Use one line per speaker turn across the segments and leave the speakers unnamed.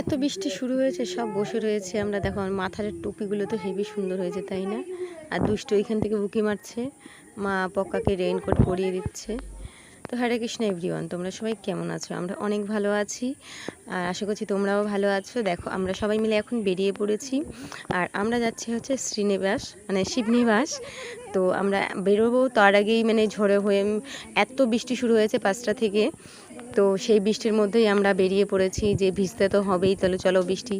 এত বৃষ্টি শুরু হয়েছে, সব বসে রয়েছে আমরা। দেখো, আমার মাথার টুপিগুলো তো হেভি সুন্দর হয়েছে, তাই না? আর দুষ্ট ওইখান থেকে বুকি মারছে, মা পক্কাকে রেইনকোট পরিয়ে দিচ্ছে। তো হরে কৃষ্ণ এভরিওয়ান তোমরা সবাই কেমন আছো? আমরা অনেক ভালো আছি, আর আশা করছি তোমরাও ভালো আছো। দেখো, আমরা সবাই মিলে এখন বেরিয়ে পড়েছি, আর আমরা যাচ্ছি হচ্ছে শ্রীনিবাস মানে শিবনিবাস। তো আমরা বেরোবো তার আগেই মানে ঝড়ে হয়ে এত বৃষ্টি শুরু হয়েছে পাঁচটা থেকে। তো সেই বৃষ্টির মধ্যেই আমরা বেরিয়ে পড়েছি। যে ভিজতে তো হবেই, তাহলে চলো বৃষ্টি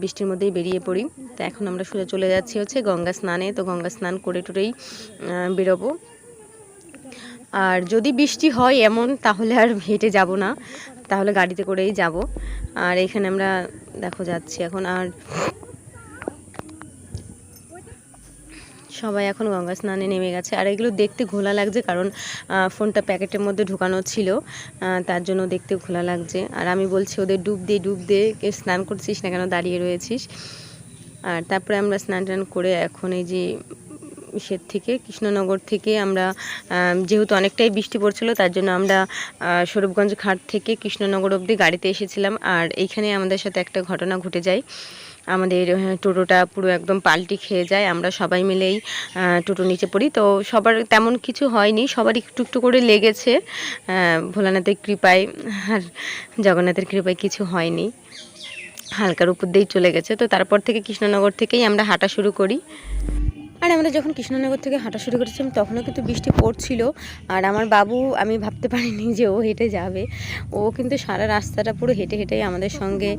বৃষ্টির মধ্যেই বেরিয়ে পড়ি। তো এখন আমরা সোজা চলে যাচ্ছি হচ্ছে গঙ্গা স্নানে। তো গঙ্গা স্নান করে টুরেই বেরোবো। আর যদি বৃষ্টি হয় এমন, তাহলে আর হেঁটে যাব না। তাহলে গাড়িতে করেই যাব। আর এখানে আমরা, দেখো যাচ্ছি এখন। আর সবাই এখন গঙ্গা স্নানে নেমে গেছে। আর এগুলো দেখতে ঘোলা লাগছে কারণ ফোনটা প্যাকেটের মধ্যে ঢুকানো ছিল তার জন্য দেখতে ঘোলা লাগছে। আর আমি বলছি ওদের ডুব দিয়ে ডুব দিয়ে স্নান করছিস না কেন দাঁড়িয়ে রয়েছিস? আর তারপরে আমরা স্নান টান করে এখন এই যে ইসের থেকে কৃষ্ণনগর থেকে আমরা যেহেতু অনেকটাই বৃষ্টি পড়ছিল তার জন্য আমরা আহ, স্বরূপগঞ্জ ঘাট থেকে কৃষ্ণনগর অবধি গাড়িতে এসেছিলাম। আর এইখানে আমাদের সাথে একটা ঘটনা ঘটে যায়। আমাদের টোটোটা পুরো একদম পাল্টি খেয়ে যায়। আমরা সবাই মিলেই টোটো নিচে পড়ি। তো সবার তেমন কিছু হয়নি। সবার একটু একটু করে লেগেছে। ভোলানাথের কৃপায় আর জগন্নাথের কৃপায় কিছু হয়নি। হালকার উপর দিয়েই চলে গেছে। তো তারপর থেকে কৃষ্ণনগর থেকেই আমরা হাঁটা শুরু করি। আর আমরা যখন কৃষ্ণনগর থেকে হাঁটা শুরু করেছিলাম, তখনও কিন্তু বৃষ্টি পড়ছিল। আর আমার বাবু, আমি ভাবতে পারিনি যে ও হেঁটে যাবে। ও কিন্তু সারা রাস্তাটা পুরো হেঁটে হেঁটেই আমাদের সঙ্গে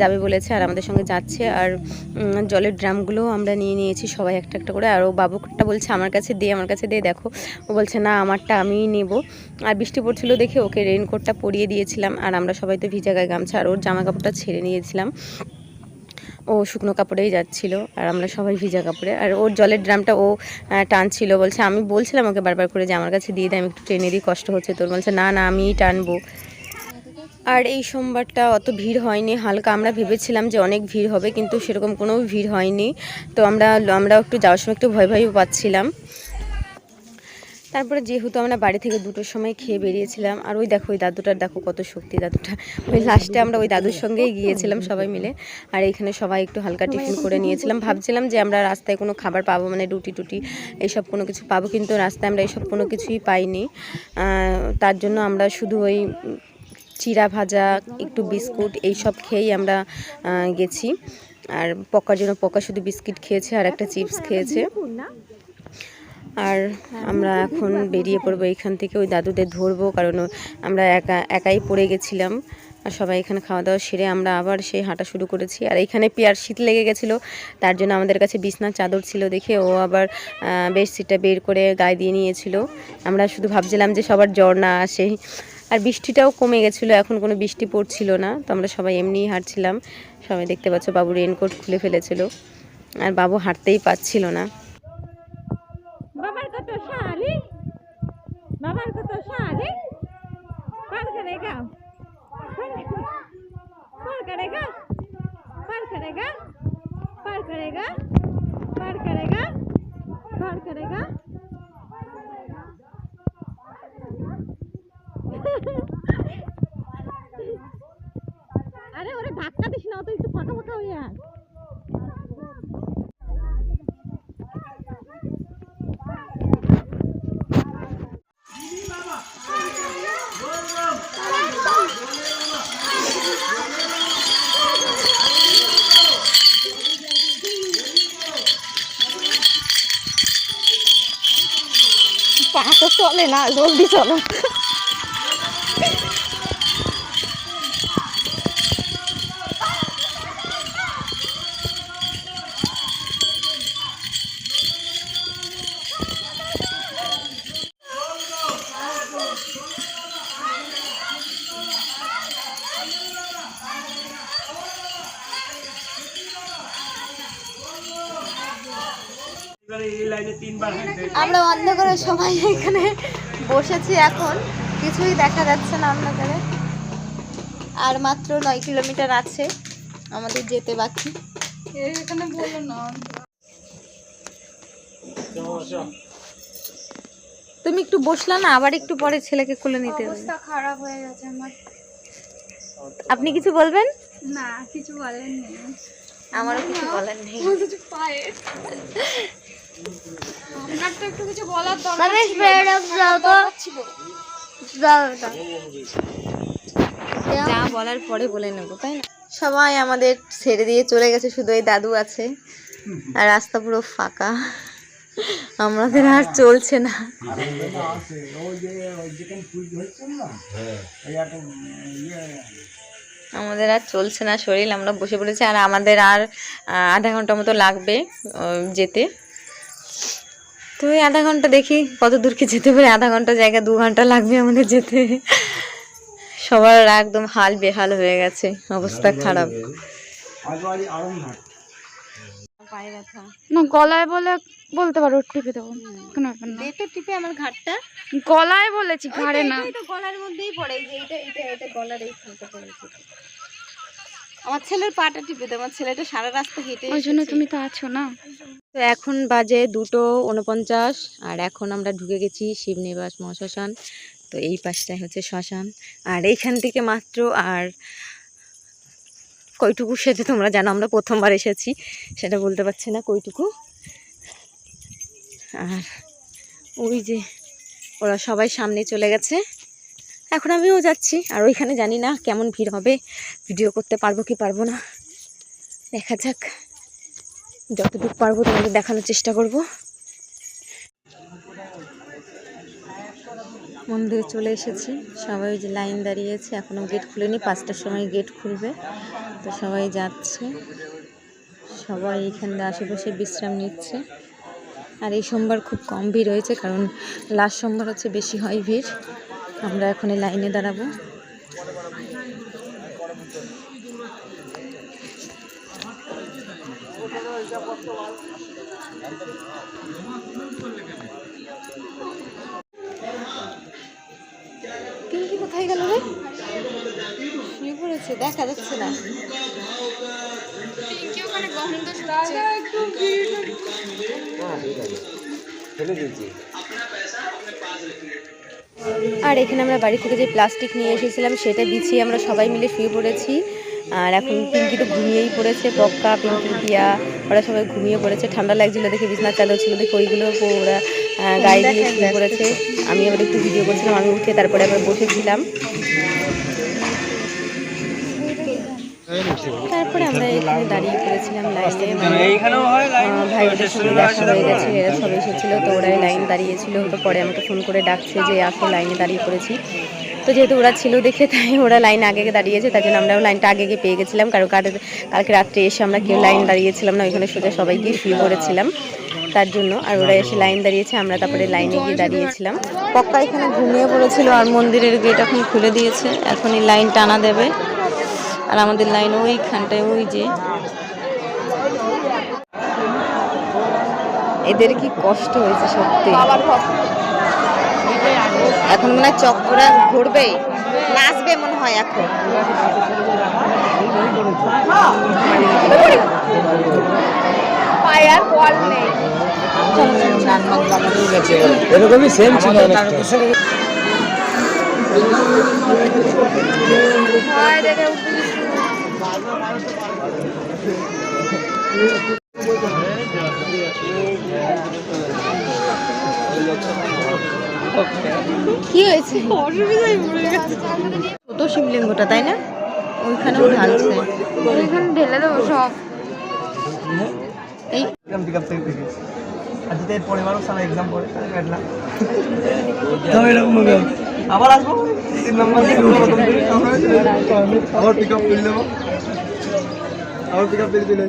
যাবে বলেছে আর আমাদের সঙ্গে যাচ্ছে। আর জলের ড্রামগুলোও আমরা নিয়ে নিয়েছি সবাই একটা একটা করে। আর ও বাবুটা বলছে, আমার কাছে দে, আমার কাছে দে, দেখো। ও বলছে, না, আমারটা আমিই নেব। আর বৃষ্টি পড়ছিল দেখে ওকে রেইনকোটটা পরিয়ে দিয়েছিলাম। আর আমরা সবাই তো ভিজা গায়ে গামছা, আর ওর জামা কাপড়টা ছেড়ে নিয়েছিলাম। ও শুকনো কাপড়েই যাচ্ছিল, আর আমরা সবাই ভিজা কাপড়ে। আর ওর জলের ড্রামটা ও টানছিল, বলছে আমি বলছিলাম ওকে বারবার করে যে আমার কাছে দিয়ে দেয় আমি একটু ট্রেনেরই কষ্ট হচ্ছে তোর। বলছে, না না, আমিই টানবো। আর এই সোমবারটা অত ভিড় হয়নি, হালকা আমরা ভেবেছিলাম যে অনেক ভিড় হবে, কিন্তু সেরকম কোনো ভিড় হয়নি। তো আমরা আমরা একটু যাওয়ার সময় একটু ভয় ভয়ও পাচ্ছিলাম। তারপরে যেহেতু আমরা বাড়ি থেকে দুটোর সময় খেয়ে বেরিয়েছিলাম, আর ওই দেখো, ওই দাদুটার দেখো কত শক্তি দাদুটা। ওই লাস্টে আমরা ওই দাদুর সঙ্গেই গিয়েছিলাম সবাই মিলে, আর এখানে সবাই একটু হালকা টিফিন করে নিয়েছিলাম। ভাবছিলাম যে আমরা রাস্তায় কোনো খাবার পাবো মানে রুটি টুটি এইসব কোনো কিছু পাবো, কিন্তু রাস্তায় আমরা এইসব কোনো কিছুই পাইনি। তার জন্য আমরা শুধু ওই চিরা ভাজা, একটু বিস্কুট এইসব খেয়েই আমরা গেছি। আর পকার জন্য পকা শুধু বিস্কিট খেয়েছে, আর একটা চিপস খেয়েছে। আর আমরা এখন বেরিয়ে পড়ব এখান থেকে, ওই দাদুদের ধরবো, কারণ আমরা একা, একাই পড়ে গেছিলাম। আর সবাই এখানে খাওয়া দাওয়া সেরে আমরা আবার সেই হাঁটা শুরু করেছি। আর এখানে পেয়ার শীত লেগে গেছিল, তার জন্য আমাদের কাছে বিছনার চাদর ছিল দেখে ও আবার বেডশিটটা বের করে গায়ে দিয়ে নিয়েছিল। আমরা শুধু ভাবছিলাম যে সবার জ্বর না আসে। আর বৃষ্টিটাও কমে গেছিল, এখন কোনো বৃষ্টি পড়ছিল না। তো আমরা সবাই এমনিই হাঁটছিলাম। সবাই দেখতে পাচ্ছ বাবু রেনকোট খুলে ফেলেছিল। আর বাবু হাঁটতেই পাচ্ছিল না
বাবার কত শালি বাবার কত শালি পার করেগা পার করেগা পার করেগা পার করেগা পার করেগা পার করেগা আরে ওরে ধাক্কা দিস না ও তো একটু ফাঁকা ফাঁকা হয়ে আয় পা তো চলে না জলদি চলো
আমরা অন্ধকারে সবাই এখানে বসেছি এখন। কিছুই দেখা যাচ্ছে না অন্ধকারে। আর মাত্র নয় কিলোমিটার আছে আমাদের যেতে বাকি।
এখানে বলো না।
তুমি একটু বসলা না আবার একটু পরে ছেলেকে কোলে নিতে হবে।
খারাপ হয়ে গেছে আমার।
আপনি কিছু বলবেন?
না কিছু বলেননি।
আমারও কিছু বলেন নেই।
পায়ে। আপনার তো একটু কিছু বলার দরকার
তো দাও
যা বলার পরে বলে নেব তাই না? সবাই আমাদের ছেড়ে দিয়ে চলে গেছে শুধু এই দাদু আছে। আর রাস্তা পুরো ফাঁকা। আমাদের আর চলছে না। আমাদের আর চলছে না শরীর আমরা বসে পড়েছি। আর আমাদের আর আধা ঘণ্টা মতো লাগবে যেতে। তো এই আধা ঘণ্টা দেখি কত দূর কি যেতে পারে? আধা ঘণ্টা জায়গা দু ঘণ্টা লাগবে আমাদের যেতে। সবার একদম হাল বেহাল হয়ে গেছে অবস্থা খারাপ।
না গলায় বলে বলতে পারো টিপে দেবো। কোনো ব্যাপার না।
তো টিপে আমার ঘাটটা।
গলায় বলেছি ঘাড়ে না।
গলার মধ্যেই পড়ে যে এটা এটা এটা গলার এই পড়েছে। আমার ছেলের পাটা টিপে দে আমার ছেলেটা সারা রাস্তা হেঁটে
ওই জন্য তুমি তো আছো না?
তো এখন বাজে দুটো উনপঞ্চাশ আর এখন আমরা ঢুকে গেছি শিবনিবাস মহাশ্মশান তো এই পাশটাই হচ্ছে শ্মশান। আর এইখান থেকে মাত্র আর কইটুকু সেটা তোমরা জানো আমরা প্রথমবার এসেছি সেটা বলতে পারছি না কইটুকু। আর ওই যে ওরা সবাই সামনে চলে গেছে। এখন আমিও যাচ্ছি, আর ওইখানে জানি না কেমন ভিড় হবে ভিডিও করতে পারব কি পারব না। দেখা যাক যতটুকু পারব তোমাদের দেখানোর চেষ্টা করব। মন্দিরে চলে এসেছি, সবাই যে লাইন দাঁড়িয়েছে এখনও গেট খুলেনি, পাঁচটার সময় গেট খুলবে, তো সবাই যাচ্ছে। সবাই এখানে আশেপাশে বিশ্রাম নিচ্ছে, আর এই সোমবার খুব কম ভিড় হয়েছে, কারণ লাস্ট সোমবার হচ্ছে বেশি হয় ভিড়। আমরা এখন এই লাইনে দাঁড়াবো। পিঙ্কি কোথায় গেল রে? শুয়ে পড়েছে দেখা যাচ্ছে না। আর এখানে আমরা বাড়ি থেকে যে প্লাস্টিক নিয়ে এসেছিলাম, সেটা বিছিয়ে আমরা সবাই মিলে শুয়ে পড়েছি। আর এখন পিঙ্কি তো ঘুমিয়েই পড়েছে পক্কা পিঙ্কি দিয়া ওরা সবাই ঘুমিয়ে পড়েছে। ঠান্ডা লাগছিল দেখে, বিছনা চালু ছিল দেখে ওইগুলো ওরা গায়ে দিয়ে শুয়ে পড়েছে। আমি আবার একটু ভিডিও করছিলাম, আমি উঠে তারপরে আবার বসেছিলাম তারপরে আমরা এখানে দাঁড়িয়ে পড়েছিলাম লাইনে। ভাই ওদের সঙ্গে দেখা হয়ে গেছে এরা সব এসেছিল তো ওরাই লাইন দাঁড়িয়েছিল তো পরে আমাকে ফোন করে ডাকছে যে আসো লাইনে দাঁড়িয়ে পড়েছি। তো যেহেতু ওরা ছিল দেখে তাই ওরা লাইন আগে দাঁড়িয়েছে তার জন্য আমরাও লাইনটা আগে পেয়ে গেছিলাম কারণ কালকে কালকে রাত্রে এসে আমরা কেউ লাইন দাঁড়িয়েছিলাম না ওইখানে সোজা সবাই গিয়ে শুয়ে পড়েছিলাম তার জন্য। আর ওরা এসে লাইন দাঁড়িয়েছে আমরা তারপরে লাইনে গিয়ে দাঁড়িয়েছিলাম। পক্কা এখানে ঘুমিয়ে পড়েছিল আর মন্দিরের গেট এখন খুলে দিয়েছে এখন এই লাইন টানা দেবে। আর আমাদের লাইন ওইখানটায় ওই যে। এদের কি কষ্ট হয়েছে সত্যি। এখন মনে হয় চক্করা ঘুরবে। নাচবে মনে হয় এখন।
পায়ার বল নেই।
এরকমই সেম ছিল
দেখে
কি হয়েছে? ছোট শিবলিঙ্গটা তাই না? ওইখানেও ঢালছে।
ওইখানে ঢেলে দেবো সব।
এই
এক্সাম পিক আপ থেকে থেকে আর যদি এর পরে মানুষ আমার এক্সাম পরে তাহলে কাটলাম। তবে এরকম হবে আবার আসব? তিন নম্বর থেকে করে আবার পিক আপ করে দেবো আবার পিক আপ করে দিলে।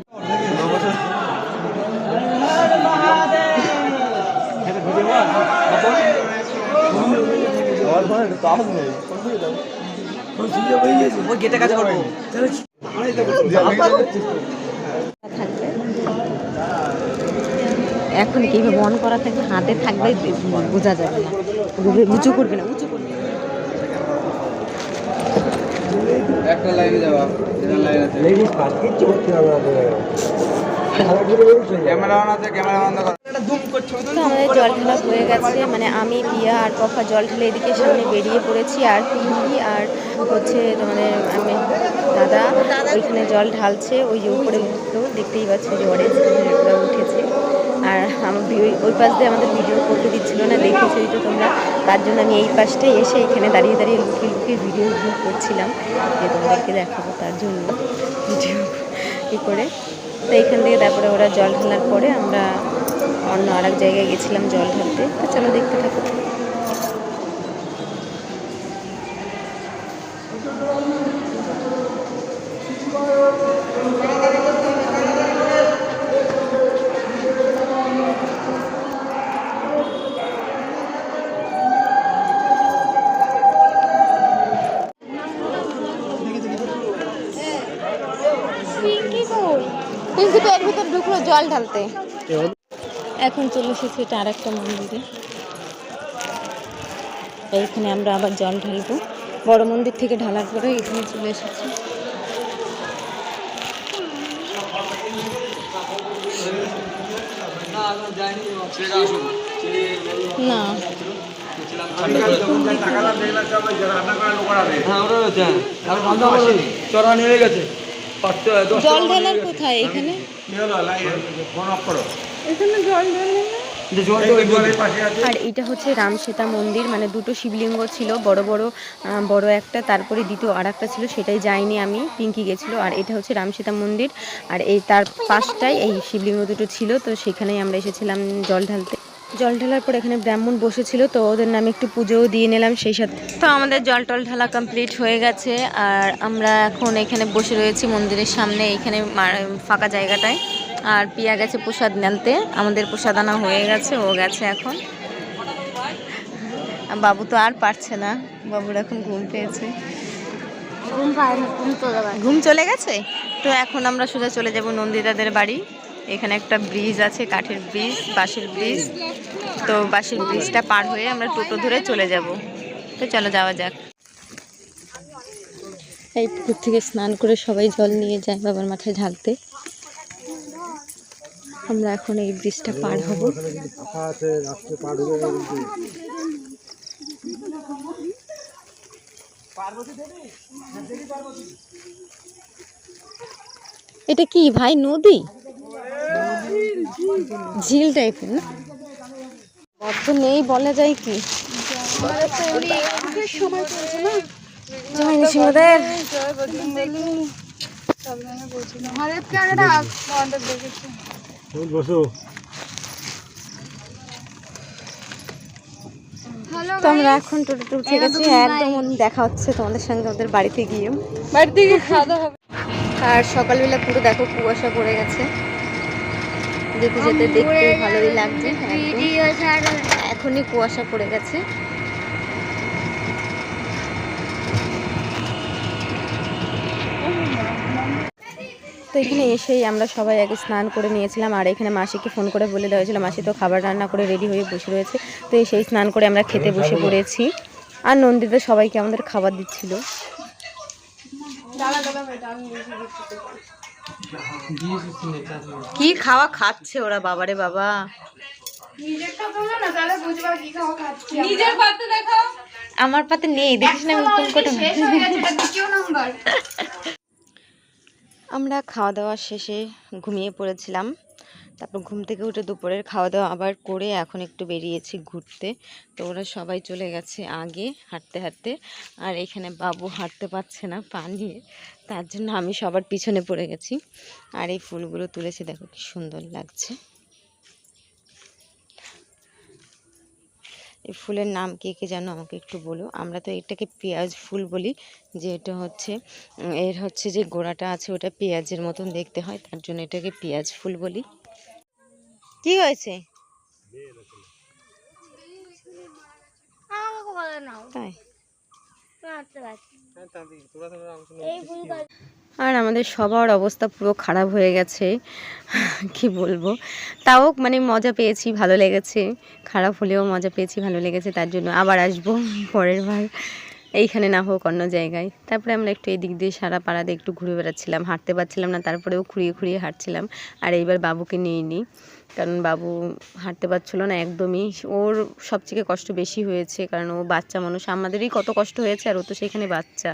ওই গেটে কাজ করব
এখন কীভাবে অন করা থাকবে হাতে থাকবে বোঝা যাবে না। উঁচু- করবে না উঁচু করবে
একটা লাইনে যাওয়া লাইন আছে। ক্যামেরা অন আছে ক্যামেরা বন্ধ কর এটা জুম করছ
তো আমাদের জল ঢালা হয়ে গেছে। মানে আমি পিয়া আর পফা জল ঢেলে এদিকে সামনে বেরিয়ে পড়েছি, আর পিঙ্কি আর হচ্ছে তোমাদের, আমি, দাদা ওইখানে জল ঢালছে। ওই যে উপরে উঠল দেখতেই পাচ্ছি যে অরেঞ্জ ওরা উঠেছে। আর আমার ওই- পাশ দিয়ে আমাদের ভিডিও করতে দিচ্ছিল না দেখেছোই তো তোমরা? তার জন্য আমি এই পাশটায় এসে এখানে দাঁড়িয়ে দাঁড়িয়ে লুকিয়ে লুকিয়ে ভিডিও করছিলাম। যে তোমাদেরকে দেখাবো তার জন্য ভিডিও ই করে। তো এখান থেকে তারপরে ওরা জল ঢালার পরে আমরা অন্য আর এক জায়গায় গেছিলাম জল ঢালতে। তো চলো দেখতে থাকো।
পিঙ্কি তো এর ভিতর ঢুকলো জল ঢালতে।
এখন চলে এসেছি এটা আর একটা মন্দিরে। এইখানে আমরা আবার জল ঢালবো। বড় মন্দির থেকে ঢালার পরে এখানে চলে এসেছি। না। জল ঢালার কোথায় এখানে? আর এটা হচ্ছে রামসীতা মন্দির মানে দুটো শিবলিঙ্গ ছিল বড় বড় বড় একটা তারপরে দ্বিতীয় আর একটা ছিল সেটাই যাইনি আমি পিঙ্কি গেছিল আর এটা হচ্ছে রামসীতা মন্দির আর এই তার পাশটাই এই শিবলিঙ্গ দুটো ছিল তো সেখানেই আমরা এসেছিলাম জল ঢালতে। জল ঢালার পর এখানে ব্রাহ্মণ বসেছিল তো ওদের নামে একটু পুজোও দিয়ে নিলাম সেই সাথে। তো আমাদের জল টল ঢালা কমপ্লিট হয়ে গেছে আর আমরা এখন এখানে বসে রয়েছি মন্দিরের সামনে এইখানে মা- ফাঁকা জায়গাটায়। আর পিয়া গেছে প্রসাদ আনতে আমাদের প্রসাদ আনা হয়ে গেছে ও গেছে এখন। বাবু তো আর পারছে না বাবুর এখন ঘুম পেয়েছে।
ঘুম
চলে গেছে? তো এখন আমরা সোজা চলে যাব নন্দিতাদের বাড়ি। এখানে একটা ব্রিজ আছে কাঠের ব্রিজ বাঁশের ব্রিজ। তো বাঁশের ব্রিজটা পার হয়ে আমরা টোটো ধরে চলে যাব। তো চলো যাওয়া যাক। এই পুকুর থেকে স্নান করে সবাই জল নিয়ে যায় বাবার মাথায় ঢালতে। আমরা এখন এই ব্রিজটা পার হব। এটা কি ভাই, নদী? ঝিল টাইপের না? অত নেই বলা যায় কি? তো আমরা এখন টোটোতে উঠে গেছি একদম দেখা হচ্ছে তোমাদের সঙ্গে ওদের বাড়িতে গিয়ে।
বাড়ি থেকে খাওয়া দাওয়া হবে।
আর সকালবেলা পুরো দেখো কুয়াশা পড়ে গেছে। যেতে যেতে দেখতে ভালোই লাগছে এখনই কুয়াশা পড়ে গেছে। তো এখানে এসেই আমরা সবাই আগে স্নান করে নিয়েছিলাম আর এখানে মাসিকে ফোন করে বলে দেওয়া হয়েছিল মাসি তো খাবার রান্না করে রেডি হয়ে বসে রয়েছে। তো সেই স্নান করে আমরা খেতে বসে পড়েছি। আর নন্দিতা সবাইকে আমাদের খাবার দিচ্ছিল। কি খাওয়া খাচ্ছে ওরা বাবারে বাবা। আমার পাতে নেই দেখিস না আমি কোন কটা আমরা খাওয়া দাওয়া শেষে ঘুমিয়ে পড়েছিলাম। তারপর ঘুম থেকে উঠে দুপুরের খাওয়া দাওয়া আবার করে এখন একটু বেরিয়েছি ঘুরতে। তো ওরা সবাই চলে গেছে আগে হাঁটতে হাঁটতে। আর এখানে বাবু হাঁটতে পারছে না পা নিয়ে। তার জন্য আমি সবার পিছনে পড়ে গেছি। আর এই ফুলগুলো তুলেছি, দেখো কি সুন্দর লাগছে। এই ফুলের নাম কে কে জানো? আমাকে একটু বলো। আমরা তো এটাকে পেঁয়াজ ফুল বলি যে এটা হচ্ছে এর হচ্ছে যে গোড়াটা আছে ওটা পেঁয়াজের মতন দেখতে হয় তার জন্য এটাকে পেঁয়াজ ফুল বলি। কি হয়েছে? তাই? আর আমাদের সবার অবস্থা পুরো খারাপ হয়ে গেছে। কি বলব? তাও মানে মজা পেয়েছি, ভালো লেগেছে। খারাপ হলেও মজা পেয়েছি, ভালো লেগেছে, তার জন্য আবার আসব পরের বার। এইখানে না হোক অন্য জায়গায়। তারপরে আমরা একটু এদিক দিয়ে সারা পাড়াতে একটু ঘুরে বেড়াচ্ছিলাম, হাঁটতে পারছিলাম না, তারপরেও খুঁড়িয়ে খুঁড়িয়ে হাঁটছিলাম। আর এইবার বাবুকে নিয়ে নিই, কারণ বাবু হাঁটতে পারছিলো না একদমই। ওর সবথেকে কষ্ট বেশি হয়েছে, কারণ ও বাচ্চা মানুষ, আমাদেরই কত কষ্ট হয়েছে, আর ও তো সেখানে বাচ্চা।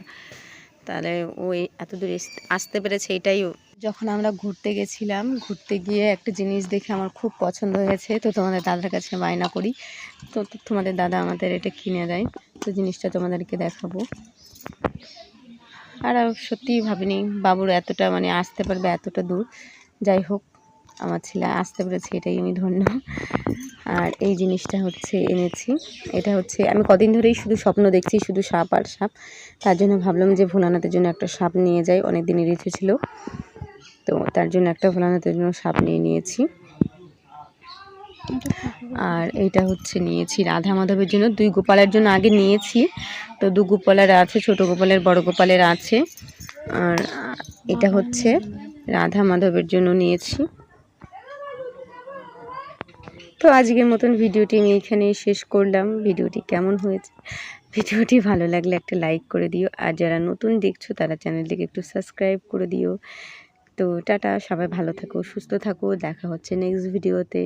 তাহলে ও এই- এত দূর আসতে পেরেছে এটাই যখন আমরা ঘুরতে গেছিলাম, ঘুরতে গিয়ে একটা জিনিস দেখে আমার খুব পছন্দ হয়েছে, তো তোমাদের দাদার কাছে বায়না করি। তো তোমাদের দাদা আমাদের এটা কিনে দেয়, তো জিনিসটা তোমাদেরকে দেখাবো। আর সত্যিই ভাবিনি, বাবুর এতটা মানে আসতে পারবে এতটা দূর। যাই হোক, আমার ছেলে আসতে পেরেছে, এটাই আমি ধন্য। আর এই জিনিসটা হচ্ছে এনেছি। এটা হচ্ছে, আমি কদিন ধরেই শুধু স্বপ্ন দেখছি, শুধু সাপ আর সাপ। তার জন্য ভাবলাম যে ভোলানাথের জন্য একটা সাপ নিয়ে যাই অনেক দিনের ইচ্ছে ছিল। তো তার জন্য একটা ভোলানাথের জন্য সাপ নিয়ে নিয়েছি। আর এইটা হচ্ছে নিয়েছি রাধা মাধবের জন্য। দুই গোপালের জন্য আগে নিয়েছি। তো দু গোপালের আছে, ছোট গোপালের, বড় গোপালের আছে। আর এটা হচ্ছে রাধা মাধবের জন্য নিয়েছি। তো আজকের মতন ভিডিওটি আমি এখানেই শেষ করলাম। ভিডিওটি কেমন হয়েছে? ভিডিওটি ভালো লাগলে একটা লাইক করে দিও। আর যারা নতুন দেখছ, তারা চ্যানেলটিকে একটু সাবস্ক্রাইব করে দিও। তো টাটা, সবাই ভালো থাকো, সুস্থ থাকো। দেখা হচ্ছে নেক্সট ভিডিওতে